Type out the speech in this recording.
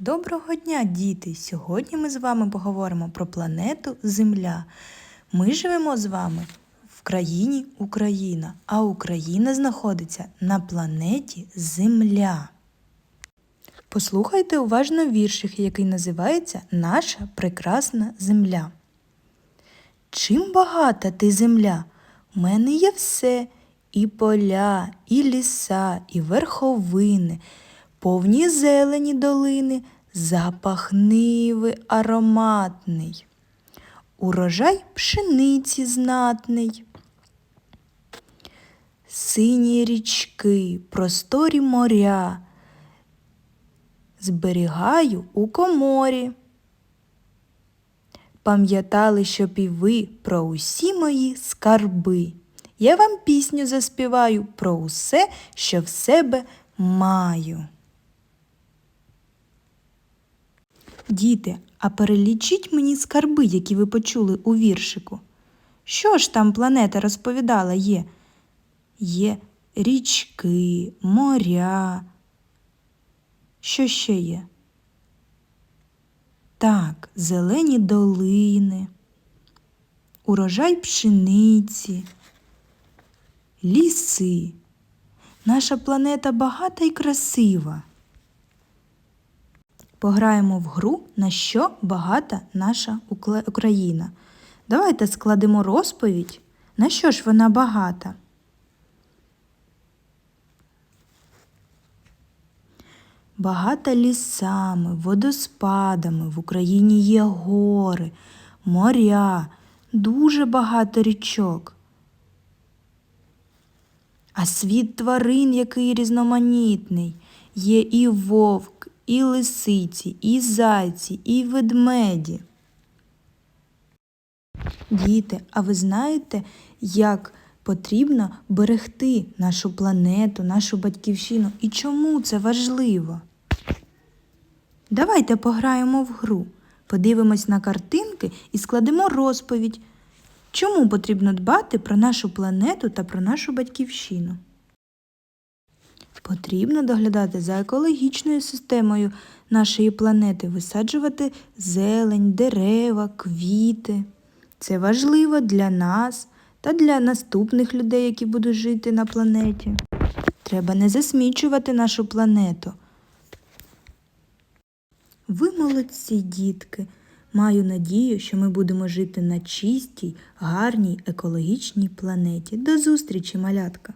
Доброго дня, діти! Сьогодні ми з вами поговоримо про планету Земля. Ми живемо з вами в країні Україна, а Україна знаходиться на планеті Земля. Послухайте уважно віршик, який називається Наша прекрасна земля. Чим багата ти земля? У мене є все і поля, і ліса, і верховини, повні зелені долини, запах ниви ароматний, урожай пшениці знатний. Сині річки, просторі моря, зберігаю у коморі. Пам'ятали, щоб і ви про усі мої скарби. Я вам пісню заспіваю про усе, що в себе маю. Діти, а перелічіть мені скарби, які ви почули у віршику. Що ж там планета розповідала є? Є річки, моря. Що ще є? Так, зелені долини, урожай пшениці, ліси. Наша планета багата і красива. Пограємо в гру, на що багата наша Україна. Давайте складемо розповідь, на що ж вона багата. Багата лісами, водоспадами, в Україні є гори, моря, дуже багато річок. А світ тварин, який різноманітний, є і вовк, і лисиці, і зайці, і ведмеді. Діти, а ви знаєте, як потрібно берегти нашу планету, нашу батьківщину і чому це важливо? Давайте пограємо в гру, подивимось на картинки і складемо розповідь, чому потрібно дбати про нашу планету та про нашу батьківщину. Потрібно доглядати за екологічною системою нашої планети, висаджувати зелень, дерева, квіти. Це важливо для нас та для наступних людей, які будуть жити на планеті. Треба не засмічувати нашу планету. Ви молодці, дітки. Маю надію, що ми будемо жити на чистій, гарній, екологічній планеті. До зустрічі, малятка!